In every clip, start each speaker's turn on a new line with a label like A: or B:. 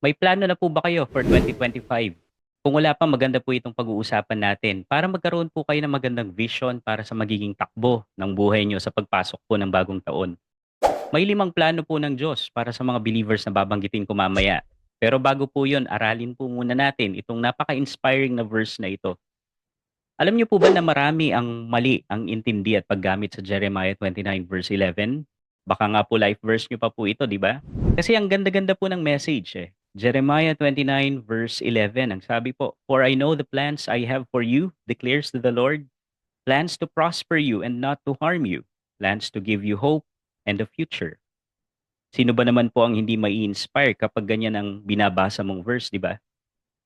A: May plano na po ba kayo for 2025? Kung wala pa, maganda po itong pag-uusapan natin para magkaroon po kayo ng magandang vision para sa magiging takbo ng buhay nyo sa pagpasok po ng bagong taon. May limang plano po ng Diyos para sa mga believers na babanggitin ko mamaya. Pero bago po yun, aralin po muna natin itong napaka-inspiring na verse na ito. Alam niyo po ba na marami ang mali ang intindi at paggamit sa Jeremiah 29 verse 11? Baka nga po life verse niyo pa po ito, di ba? Kasi ang ganda-ganda po ng message eh. Jeremiah 29 verse 11, ang sabi po, For I know the plans I have for you, declares the Lord, plans to prosper you and not to harm you, plans to give you hope and a future. Sino ba naman po ang hindi mai inspire kapag ganyan ang binabasa mong verse, di ba?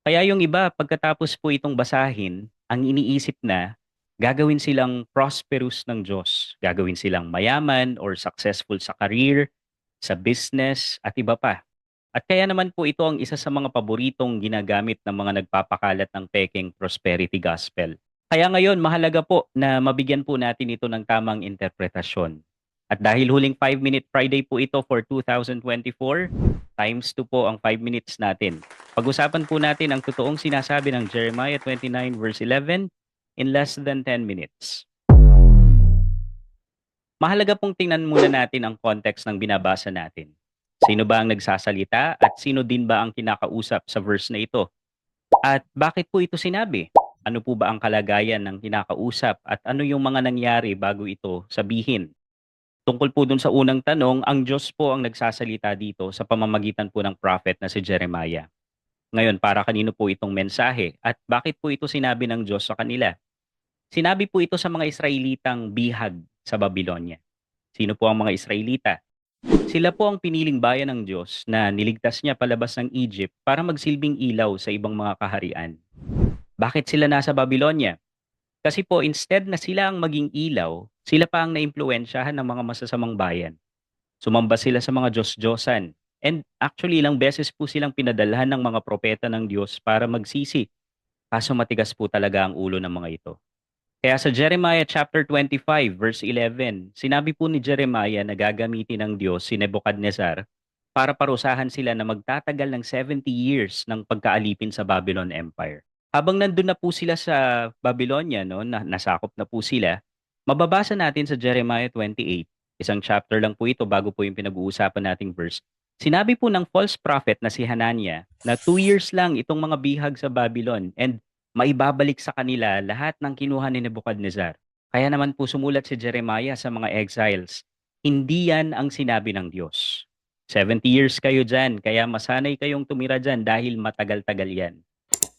A: Kaya yung iba, pagkatapos po itong basahin, ang iniisip na, gagawin silang prosperous ng Diyos. Gagawin silang mayaman or successful sa career, sa business, at iba pa. At kaya naman po ito ang isa sa mga paboritong ginagamit ng mga nagpapakalat ng peking prosperity gospel. Kaya ngayon, mahalaga po na mabigyan po natin ito ng tamang interpretasyon. At dahil huling 5-minute Friday po ito for 2024, times 2 po ang 5 minutes natin. Pag-usapan po natin ang totoong sinasabi ng Jeremiah 29 verse 11 in less than 10 minutes. Mahalaga pong tingnan muna natin ang context ng binabasa natin. Sino ba ang nagsasalita at sino din ba ang kinakausap sa verse na ito? At bakit po ito sinabi? Ano po ba ang kalagayan ng kinakausap at ano yung mga nangyari bago ito sabihin? Tungkol po dun sa unang tanong, ang Diyos po ang nagsasalita dito sa pamamagitan po ng prophet na si Jeremiah. Ngayon, para kanino po itong mensahe at bakit po ito sinabi ng Diyos sa kanila? Sinabi po ito sa mga Israelitang bihag sa Babylonia. Sino po ang mga Israelita? Sila po ang piniling bayan ng Diyos na niligtas niya palabas ng Egypt para magsilbing ilaw sa ibang mga kaharian. Bakit sila nasa Babylonia? Kasi po instead na sila ang maging ilaw, sila pa ang naimpluwensyahan ng mga masasamang bayan. Sumamba sila sa mga Diyos-Diyosan. And actually, ilang beses po silang pinadalhan ng mga propeta ng Diyos para magsisi. Kaso matigas po talaga ang ulo ng mga ito. Kaya sa Jeremiah chapter 25 verse 11, sinabi po ni Jeremiah na gagamitin ng Diyos si Nebuchadnezzar para parusahan sila na magtatagal ng 70 years ng pagkaalipin sa Babylon Empire. Habang nandun na po sila sa Babylonia, no, na, nasakop na po sila, mababasa natin sa Jeremiah 28, isang chapter lang po ito bago po yung pinag-uusapan nating verse. Sinabi po ng false prophet na si Hanania na two years lang itong mga bihag sa Babylon and maibabalik sa kanila lahat ng kinuha ni Nebuchadnezzar. Kaya naman po sumulat si Jeremiah sa mga exiles, hindi yan ang sinabi ng Diyos. 70 years kayo dyan, kaya masanay kayong tumira dyan dahil matagal-tagal yan.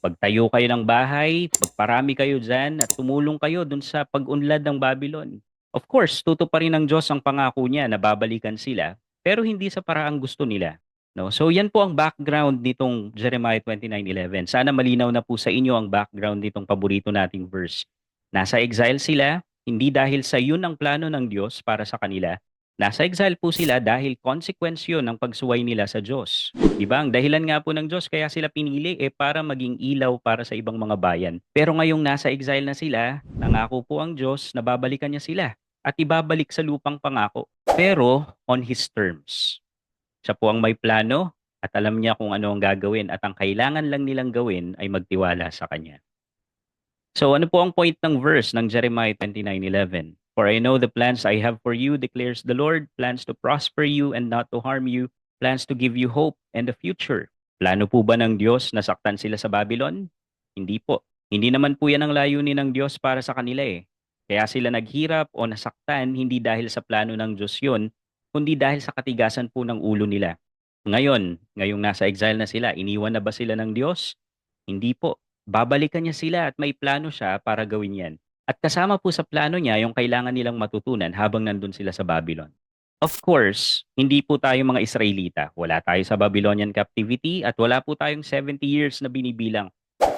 A: Pagtayo kayo ng bahay, pagparami kayo dyan at tumulong kayo dun sa pag-unlad ng Babylon. Of course, tutuparin ng Diyos ang pangako niya na babalikan sila, pero hindi sa paraang gusto nila. No? So yan po ang background nitong Jeremiah 29:11. Sana malinaw na po sa inyo ang background nitong paborito nating verse. Nasa exile sila, hindi dahil sa yun ang plano ng Diyos para sa kanila. Nasa exile po sila dahil consequence yun ng pagsuway nila sa Diyos. Di ba? Ang dahilan nga po ng Diyos kaya sila pinili eh para maging ilaw para sa ibang mga bayan. Pero ngayong nasa exile na sila, nangako po ang Diyos na babalikan niya sila at ibabalik sa lupang pangako. Pero on His terms. Siya po ang may plano at alam niya kung ano ang gagawin at ang kailangan lang nilang gawin ay magtiwala sa Kanya. So ano po ang point ng verse ng Jeremiah 29:11? For I know the plans I have for you, declares the Lord, plans to prosper you and not to harm you, plans to give you hope and a future. Plano po ba ng Diyos na saktan sila sa Babylon? Hindi po. Hindi naman po yan ang layunin ng Diyos para sa kanila eh. Kaya sila naghirap o nasaktan hindi dahil sa plano ng Diyos yun, kundi dahil sa katigasan po ng ulo nila. Ngayon, ngayong nasa exile na sila, iniwan na ba sila ng Diyos? Hindi po. Babalikan niya sila at may plano siya para gawin yan. At kasama po sa plano niya yung kailangan nilang matutunan habang nandun sila sa Babylon. Of course, hindi po tayo mga Israelita. Wala tayo sa Babylonian captivity at wala po tayong 70 years na binibilang.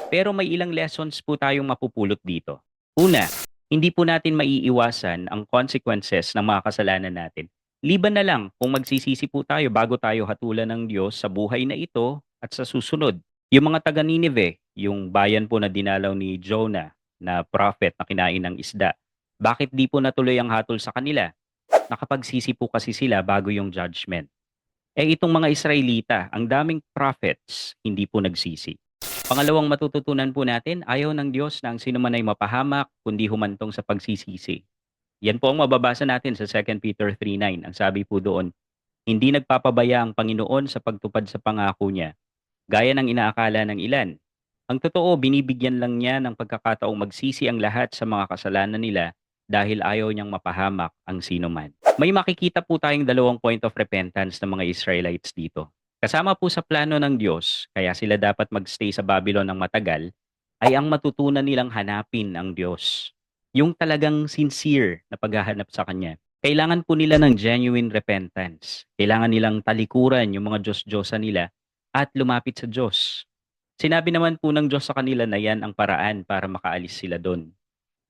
A: Pero may ilang lessons po tayong mapupulot dito. Una, hindi po natin maiiwasan ang consequences ng mga kasalanan natin. Liban na lang kung magsisisi po tayo bago tayo hatulan ng Diyos sa buhay na ito at sa susunod. Yung mga taga Nineveh, yung bayan po na dinalaw ni Jonah, na prophet na kinain ng isda. Bakit di po natuloy ang hatol sa kanila? Nakapagsisi po kasi sila bago yung judgment. Eh itong mga Israelita, ang daming prophets, hindi po nagsisi. Pangalawang matututunan po natin, ayaw ng Diyos na ang sino man ay mapahamak, kundi humantong sa pagsisisi. Yan po ang mababasa natin sa 2 Peter 3.9. Ang sabi po doon, hindi nagpapabaya ang Panginoon sa pagtupad sa pangako niya, gaya ng inaakala ng ilan. Ang totoo, binibigyan lang niya ng pagkakataong magsisi ang lahat sa mga kasalanan nila dahil ayaw niyang mapahamak ang sino man. May makikita po tayong dalawang point of repentance ng mga Israelites dito. Kasama po sa plano ng Diyos, kaya sila dapat magstay sa Babylon ng matagal, ay ang matutunan nilang hanapin ang Diyos. Yung talagang sincere na paghahanap sa Kanya. Kailangan po nila ng genuine repentance. Kailangan nilang talikuran yung mga Diyos-Diyosa nila at lumapit sa Diyos. Sinabi naman po ng Diyos sa kanila na yan ang paraan para makaalis sila doon.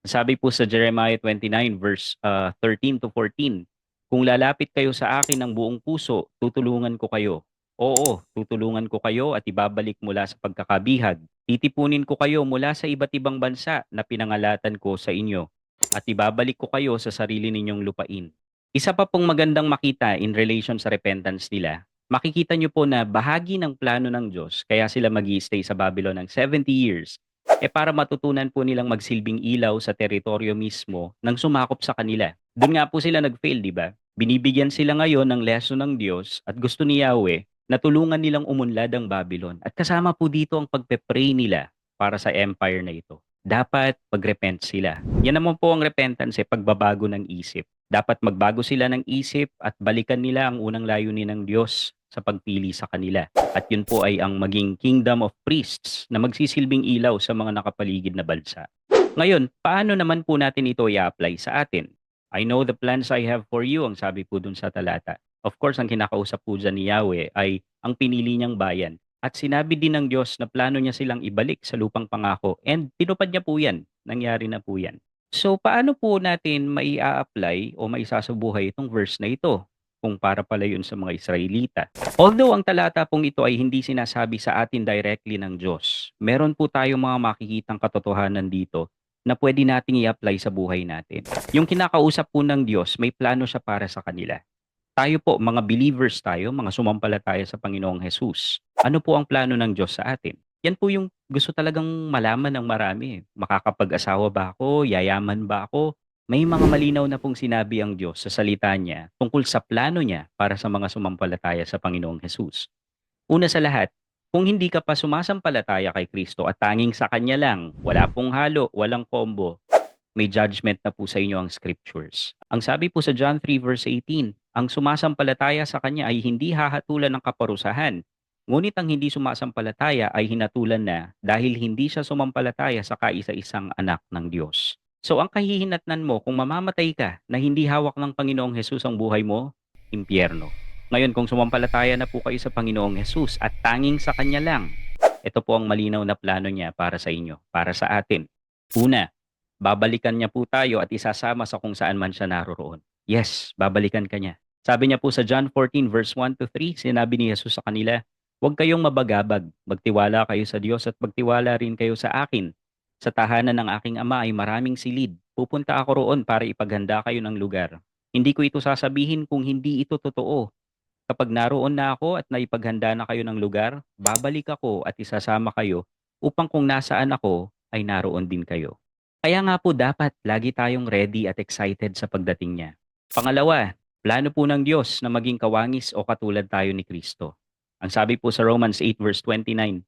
A: Sabi po sa Jeremiah 29 verse uh, 13 to 14, Kung lalapit kayo sa akin ng buong puso, tutulungan ko kayo. Oo, tutulungan ko kayo at ibabalik mula sa pagkakabihag. Titipunin ko kayo mula sa iba't ibang bansa na pinangalatan ko sa inyo at ibabalik ko kayo sa sarili ninyong lupain. Isa pa pong magandang makita in relation sa repentance nila, makikita nyo po na bahagi ng plano ng Diyos kaya sila mag stay sa Babylon ng 70 years eh para matutunan po nilang magsilbing ilaw sa teritoryo mismo nang sumakop sa kanila. Doon nga po sila nag-fail, di ba? Binibigyan sila ngayon ng lesson ng Diyos at gusto ni Yahweh na tulungan nilang umunlad ang Babylon. At kasama po dito ang pagpe-pray nila para sa empire na ito. Dapat mag-repent sila. Yan naman po ang repentance, eh, pagbabago ng isip. Dapat magbago sila ng isip at balikan nila ang unang layunin ng Diyos sa pagpili sa kanila. At yun po ay ang maging kingdom of priests na magsisilbing ilaw sa mga nakapaligid na bansa. Ngayon, paano naman po natin ito i-apply sa atin? I know the plans I have for you, ang sabi po dun sa talata. Of course, ang kinakausap po dyan ni Yahweh ay ang pinili niyang bayan. At sinabi din ng Diyos na plano niya silang ibalik sa lupang pangako. And tinupad niya po yan. Nangyari na po yan. So, paano po natin mai-apply o maisasabuhay itong verse na ito? kung para pala yun sa mga Israelita. Although ang talata pong ito ay hindi sinasabi sa atin directly ng Diyos, meron po tayong mga makikitang katotohanan dito na pwede nating i-apply sa buhay natin. Yung kinakausap po ng Diyos, may plano siya para sa kanila. Tayo po, mga believers tayo, mga sumampalataya sa Panginoong Jesus. Ano po ang plano ng Diyos sa atin? Yan po yung gusto talagang malaman ng marami. Makakapag-asawa ba ako? Yayaman ba ako? May mga malinaw na pong sinabi ang Diyos sa salita niya tungkol sa plano niya para sa mga sumampalataya sa Panginoong Hesus. Una sa lahat, kung hindi ka pa sumasampalataya kay Kristo at tanging sa Kanya lang, wala pong halo, walang combo, may judgment na po sa inyo ang scriptures. Ang sabi po sa John 3 verse 18, ang sumasampalataya sa Kanya ay hindi hahatulan ng kaparusahan, ngunit ang hindi sumasampalataya ay hinatulan na dahil hindi siya sumampalataya sa kaisa-isang anak ng Diyos. So ang kahihinatnan mo kung mamamatay ka na hindi hawak ng Panginoong Hesus ang buhay mo, impyerno. Ngayon kung sumampalataya na po kayo sa Panginoong Hesus at tanging sa Kanya lang, ito po ang malinaw na plano niya para sa inyo, para sa atin. Una, babalikan niya po tayo at isasama sa kung saan man siya naroroon. Yes, babalikan ka niya. Sabi niya po sa John 14 verse 1 to 3, sinabi ni Jesus sa kanila, Huwag kayong mabagabag, magtiwala kayo sa Diyos at magtiwala rin kayo sa akin sa tahanan ng aking ama ay maraming silid. Pupunta ako roon para ipaghanda kayo ng lugar. Hindi ko ito sasabihin kung hindi ito totoo. Kapag naroon na ako at naipaghanda na kayo ng lugar, babalik ako at isasama kayo upang kung nasaan ako ay naroon din kayo. Kaya nga po dapat lagi tayong ready at excited sa pagdating niya. Pangalawa, plano po ng Diyos na maging kawangis o katulad tayo ni Kristo. Ang sabi po sa Romans 8 verse 29,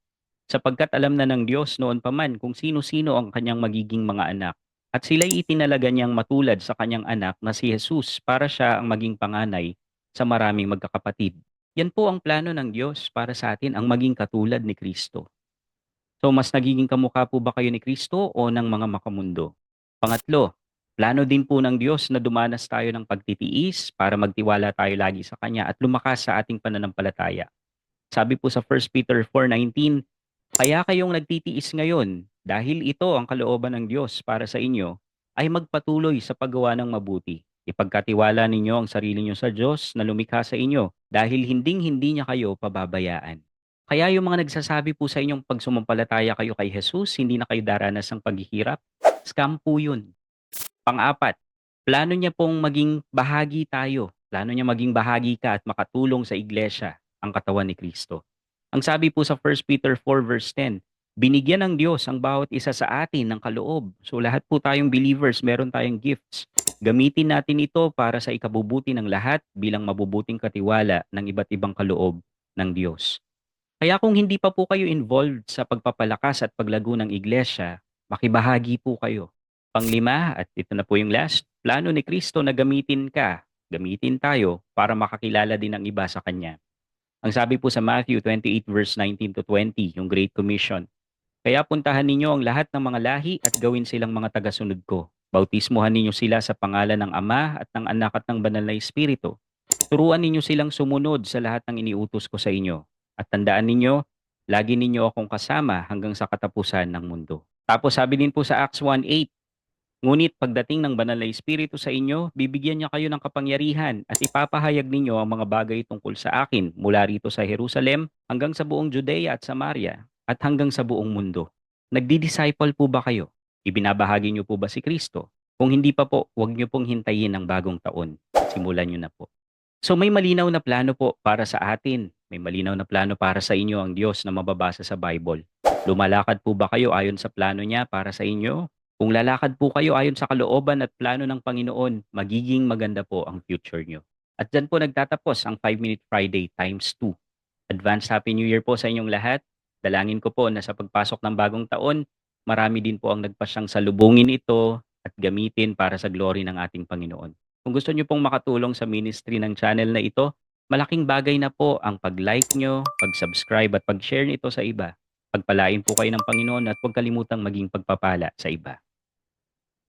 A: sapagkat alam na ng Diyos noon pa man kung sino-sino ang kanyang magiging mga anak. At sila'y itinalaga niyang matulad sa kanyang anak na si Jesus para siya ang maging panganay sa maraming magkakapatid. Yan po ang plano ng Diyos para sa atin, ang maging katulad ni Kristo. So mas nagiging kamukha po ba kayo ni Kristo o ng mga makamundo? Pangatlo, plano din po ng Diyos na dumanas tayo ng pagtitiis para magtiwala tayo lagi sa Kanya at lumakas sa ating pananampalataya. Sabi po sa 1 Peter 4.19, kaya kayong nagtitiis ngayon dahil ito ang kalooban ng Diyos para sa inyo ay magpatuloy sa paggawa ng mabuti. Ipagkatiwala ninyo ang sarili niyo sa Diyos na lumikha sa inyo dahil hinding-hindi niya kayo pababayaan. Kaya yung mga nagsasabi po sa inyong pag sumampalataya kayo kay Jesus, hindi na kayo daranas ng paghihirap, scam po yun. Pang-apat, plano niya pong maging bahagi tayo Plano niya maging bahagi ka at makatulong sa iglesia, ang katawan ni Kristo. Ang sabi po sa 1 Peter 4 verse 10, binigyan ng Diyos ang bawat isa sa atin ng kaloob. So lahat po tayong believers, meron tayong gifts. Gamitin natin ito para sa ikabubuti ng lahat bilang mabubuting katiwala ng iba't ibang kaloob ng Diyos. Kaya kung hindi pa po kayo involved sa pagpapalakas at paglago ng iglesia, makibahagi po kayo. Panglima, at ito na po yung last, plano ni Kristo na gamitin ka, gamitin tayo para makakilala din ng iba sa Kanya. Ang sabi po sa Matthew 28 verse 19 to 20, yung Great Commission, Kaya puntahan ninyo ang lahat ng mga lahi at gawin silang mga tagasunod ko. Bautismuhan ninyo sila sa pangalan ng Ama at ng Anak at ng Banal na Espiritu. Turuan ninyo silang sumunod sa lahat ng iniutos ko sa inyo. At tandaan ninyo, lagi ninyo akong kasama hanggang sa katapusan ng mundo. Tapos sabi din po sa Acts 1.8, Ngunit pagdating ng banal na Espiritu sa inyo, bibigyan niya kayo ng kapangyarihan at ipapahayag ninyo ang mga bagay tungkol sa akin mula rito sa Jerusalem hanggang sa buong Judea at Samaria at hanggang sa buong mundo. Nagdi-disciple po ba kayo? Ibinabahagi niyo po ba si Kristo? Kung hindi pa po, huwag niyo pong hintayin ang bagong taon. Simulan niyo na po. So may malinaw na plano po para sa atin. May malinaw na plano para sa inyo ang Diyos na mababasa sa Bible. Lumalakad po ba kayo ayon sa plano niya para sa inyo? Kung lalakad po kayo ayon sa kalooban at plano ng Panginoon, magiging maganda po ang future nyo. At dyan po nagtatapos ang 5 Minute Friday times 2. Advance Happy New Year po sa inyong lahat. Dalangin ko po na sa pagpasok ng bagong taon, marami din po ang nagpasyang salubungin ito at gamitin para sa glory ng ating Panginoon. Kung gusto nyo pong makatulong sa ministry ng channel na ito, malaking bagay na po ang pag-like nyo, pag-subscribe at pag-share nito sa iba. Pagpalain po kayo ng Panginoon at huwag kalimutang maging pagpapala sa iba.